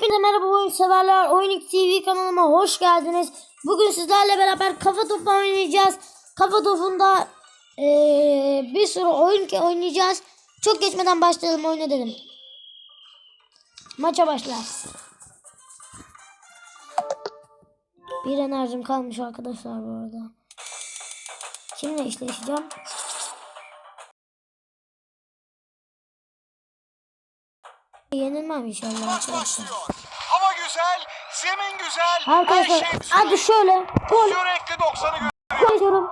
Hepinize merhaba oyun severler. Oyun TV kanalıma hoş geldiniz. Bugün sizlerle beraber kafa topu oynayacağız. Kafa topunda eee, bir sürü oyun oynayacağız. Çok geçmeden başlayalım oyuna dedim. Maça başlar. Bir enerjim kalmış arkadaşlar bu arada. Kimle eşleşeceğim? Yenilmem inşallah Maç başlıyor. Hava güzel, zemin güzel, her Arkadaşlar şey hadi şöyle gol Sürekli 90'ı gö- gol diyorum.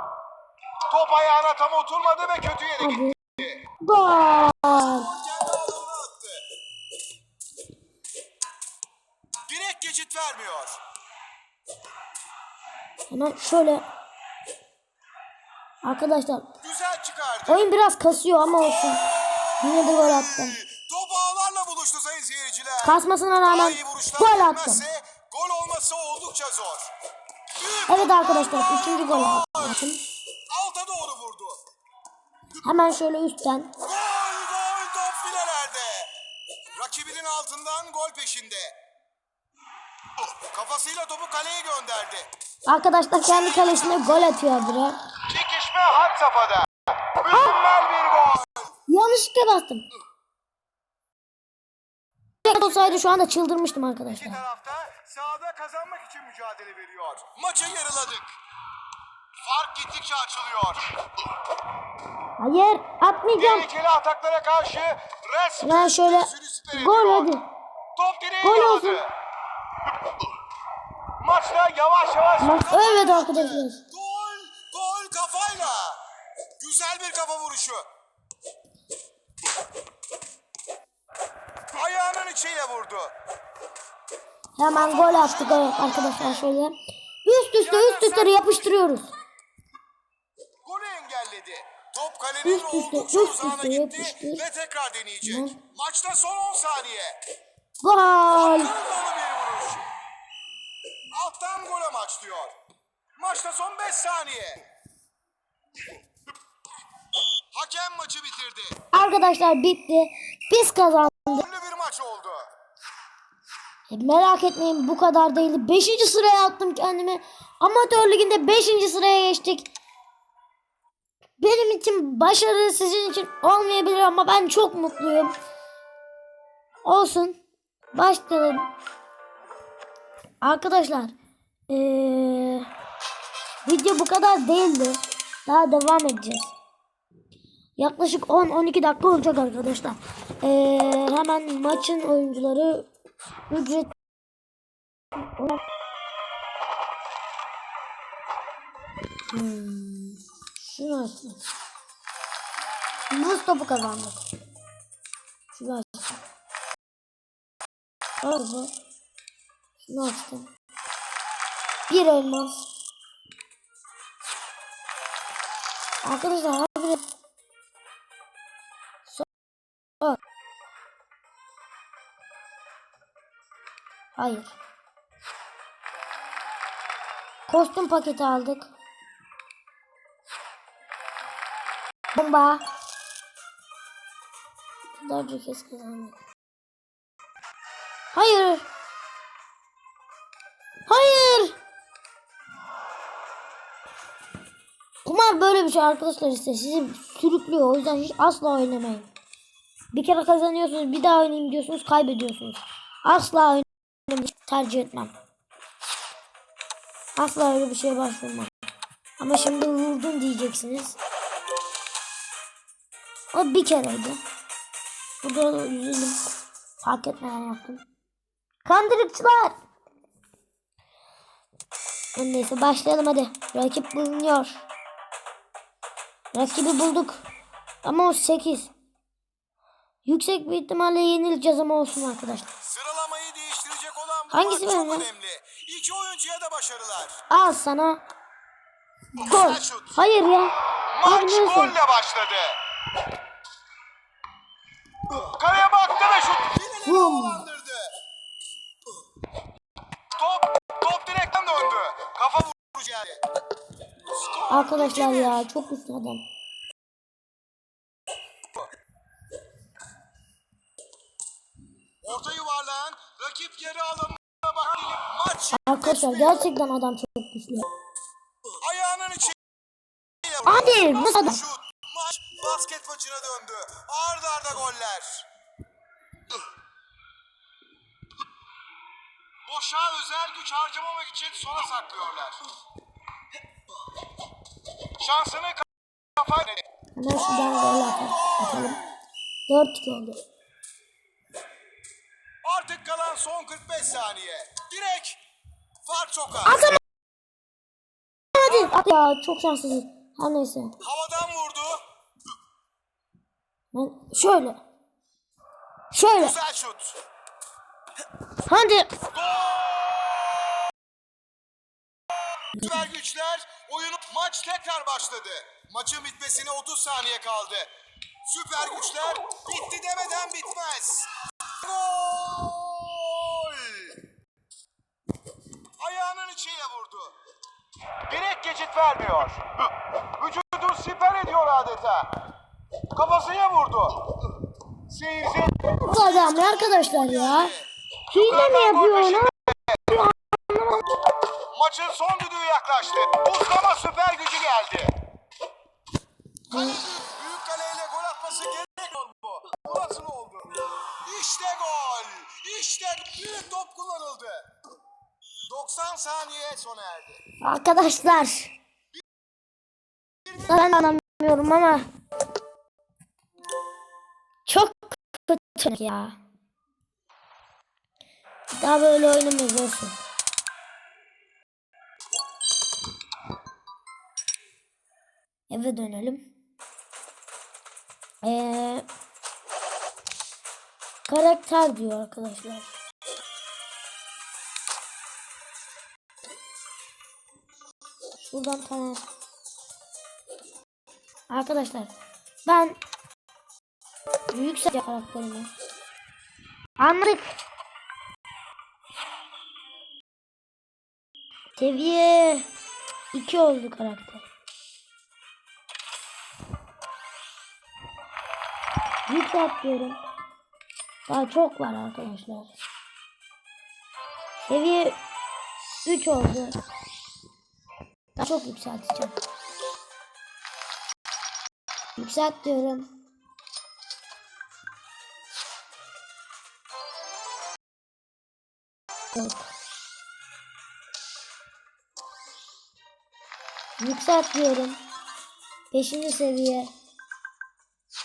Top ayağına tam oturmadı ve kötü yere gitti. Hadi. Gol. Ağlarına attı. Direkt geçit vermiyor. Hemen şöyle. Arkadaşlar Güzel çıkardı. oyun biraz kasıyor ama olsun. Yine de gol attım. Kasmasına rağmen gol attım. gol olması oldukça zor. Büyük Evet arkadaşlar var. üçüncü gol attım. Alta doğru vurdu. Hemen şöyle üstten. Gol gol top filelerde. Rakibinin altından gol peşinde. Kafasıyla topu kaleye gönderdi. Arkadaşlar kendi kalesine gol atıyor biri. Çekişme had safhada. Mükemmel bir gol. Yanlışlıkla bastım. Olsaydı şu anda çıldırmıştım İki arkadaşlar. tarafta sahada kazanmak için mücadele veriyor. Maçı yarıladık. Fark gittikçe açılıyor. Hayır atmayacağım. Tehlikeli ataklara karşı resmen Hemen şöyle gol hadi. Top direğe Gol yaladı. olsun. Maçta yavaş yavaş Bak evet arkadaşlar. Gol, gol kafayla. Güzel bir kafa vuruşu. Ayağının içiyle vurdu. Hemen gol attık evet arkadaşlar şöyle. Üst üste üst üste yapıştırıyoruz. Golü engelledi. Top kalenin Üst üste, üst üste gitti yapıştır. ve tekrar deneyecek. Hı. Maçta son 10 saniye. Gol. Alttan gol amaçlıyor. Maçta son 5 saniye. Hakem maçı bitirdi. Arkadaşlar bitti. Biz kazandık. Maç oldu. E, Merak etmeyin bu kadar değil. 5. sıraya attım kendimi. Amatör liginde 5. sıraya geçtik. Benim için başarı sizin için olmayabilir ama ben çok mutluyum. Olsun. Başlayalım. Arkadaşlar. eee, video bu kadar değildi. Daha devam edeceğiz. Yaklaşık 10-12 dakika olacak arkadaşlar. Eee, hemen maçın oyuncuları ücret Hmm. Şunu açtım. Buz topu kazandık. Şunu açtım. Orada. Şunu açtım. Bir elmas. Arkadaşlar hadi. So- Hayır. Kostüm paketi aldık. Bomba. Kadarca kez kazandık. Hayır. Hayır. Kumar böyle bir şey arkadaşlar işte sizi sürüklüyor o yüzden hiç asla oynamayın. Bir kere kazanıyorsunuz bir daha oynayayım diyorsunuz kaybediyorsunuz. Asla oynamayı tercih etmem. Asla öyle bir şeye başvurmam. Ama şimdi vurdun diyeceksiniz. O bir kereydi. Bu da üzüldüm. Fark etmeden yaptım. Kandırıkçılar. Neyse başlayalım hadi. Rakip bulunuyor. Rakibi bulduk. Ama o 8. Yüksek bir ihtimalle yenileceğiz ama olsun arkadaşlar. Sıralamayı değiştirecek olan bu Hangisi maç çok ya? önemli. İki oyuncuya da başarılar. Al sana. Gol. Hayır ya. Maç golle başladı. Kaleye baktı ve şut. Havalandırdı. Top, top direkten döndü. Kafa vurucu yani. Skor Arkadaşlar 2-1. ya çok güçlü adam. Arkadaşlar gerçekten adam çok güçlü. ayağının içi. Hadi nasıl adam? Maç basket maçına döndü. Arda arda goller. Boşa özel güç harcamamak için sona saklıyorlar. Şansını kafa... Hemen şuradan gol atalım. atalım. 4-2 oldu. Artık kalan son 45 saniye. Direkt. Fark çok az. Atamadı. At ya çok şanssızız. Her neyse. Havadan vurdu. Ben şöyle. Şöyle. Güzel şut. Hadi. Süper güçler oyunu maç tekrar başladı. Maçın bitmesine 30 saniye kaldı. Süper güçler bitti demeden bitmez. Gol! İçiyle vurdu. Direkt geçit vermiyor. Vücudu siper ediyor adeta. Kafasıya vurdu. Seyirci Bu adam ya arkadaşlar ya. Hile mi yapıyor onu? Maçın son düdüğü yaklaştı. Uzlama süper gücü geldi. Büyük kaleyle gol atması gerek. Bu nasıl oldu? İşte gol. İşte büyük top kullanıldı. 90 saniye sona erdi. Arkadaşlar. Ben anlamıyorum ama. Çok kötü ya. Daha böyle oynamayız olsun. Eve dönelim. Ee, karakter diyor arkadaşlar. Şuradan tamam. Arkadaşlar ben yüksek karakterimi anladık. Seviye 2 oldu karakter. Yükselt diyorum. Daha çok var arkadaşlar. Seviye 3 oldu. Daha çok yükselteceğim. Yükselt diyorum. Yok. Yükselt diyorum. Beşinci seviye.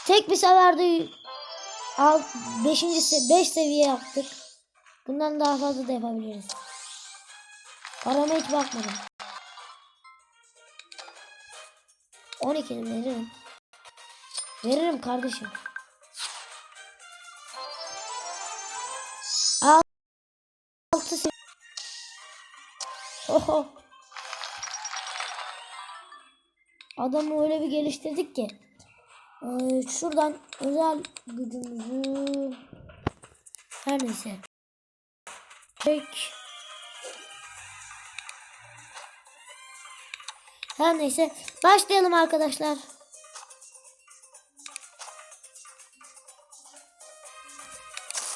Tek bir seferde al beşinci se beş seviye yaptık. Bundan daha fazla da yapabiliriz. Parama hiç bakmadım. 12 veririm. Veririm kardeşim. Altı se- Oho. Adamı öyle bir geliştirdik ki. Ee, şuradan özel gücümüzü her neyse. Tek Her neyse başlayalım arkadaşlar.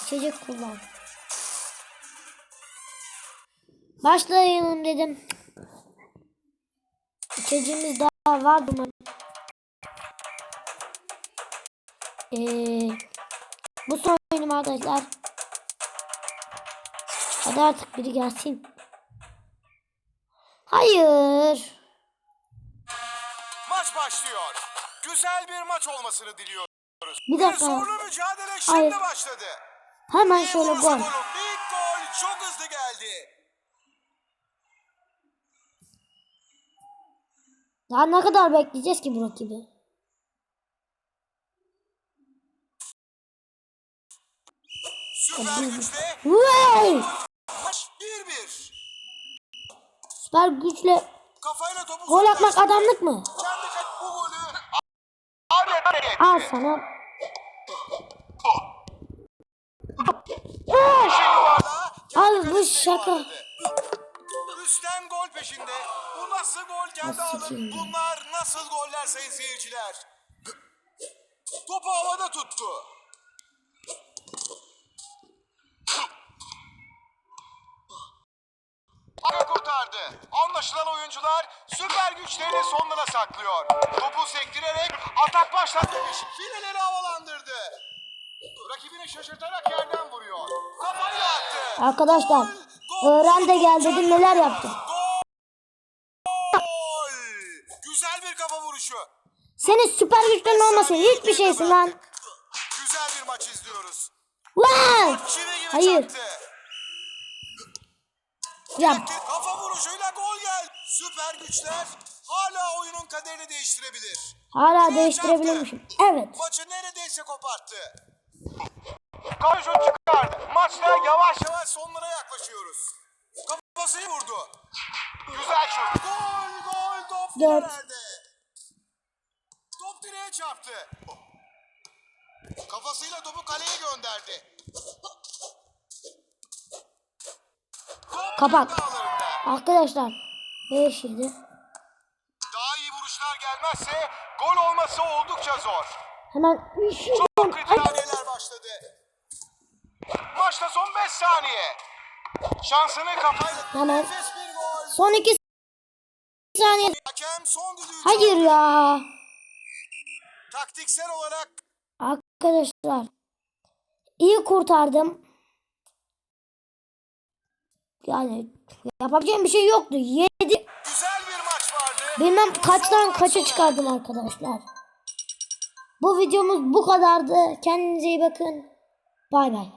İçecek kullan. Başlayalım dedim. İçeceğimiz daha var mı? Ee, bu son oyunum arkadaşlar. Hadi artık biri gelsin. Hayır. Maç başlıyor. Güzel bir maç olmasını diliyoruz. Bir dakika. zorlu mücadele şimdi Hayır. başladı. Hemen şöyle gol. İlk gol çok hızlı geldi. Daha ne kadar bekleyeceğiz ki bu rakibi? Süper güçle Vay! maç 1-1. Süper güçle Kafayla topu gol atmak adamlık mı? Al sana. Al bu şaka. Üstten gol peşinde. Bu nasıl gol kendi alın. Bunlar nasıl goller sayın seyirciler. Topu havada tuttu. çıkardı. Anlaşılan oyuncular süper güçlerini sonlara saklıyor. Topu sektirerek atak başlatmış. Fileleri havalandırdı. Rakibini şaşırtarak yerden vuruyor. Kafayla attı. Arkadaşlar öğren de gel dedim neler yaptım. Gol! Güzel bir kafa vuruşu. Senin süper güçlerin olmasa hiçbir şeysin lan. Güzel bir maç izliyoruz. Lan! Hayır. çaktı. Ya Kafa vuruşuyla gol geldi. Süper güçler hala oyunun kaderini değiştirebilir. hala değiştirebilirmişim. Evet. Maçı neredeyse koparttı. Kajun çıkardı. Maçta yavaş yavaş sonlara yaklaşıyoruz. Kafasını vurdu. Güzel şut. Gol gol top Dört. nerede? Top direğe çarptı. Kafasıyla topu kaleye gönderdi. Top Kapat. Arkadaşlar 5 7 Daha iyi vuruşlar gelmezse gol olması oldukça zor. Hemen Çok kritik saniyeler başladı. Maçta son 5 saniye. Şansını kafayla Hemen. nefes bir gol. son 2 saniye. Hakem son düdüğü Hayır ya. Taktiksel olarak Arkadaşlar iyi kurtardım. Yani yapabileceğim bir şey yoktu. 7 güzel bir maç vardı. bilmem kaçtan kaça çıkardım arkadaşlar. Bu videomuz bu kadardı. Kendinize iyi bakın. Bay bay.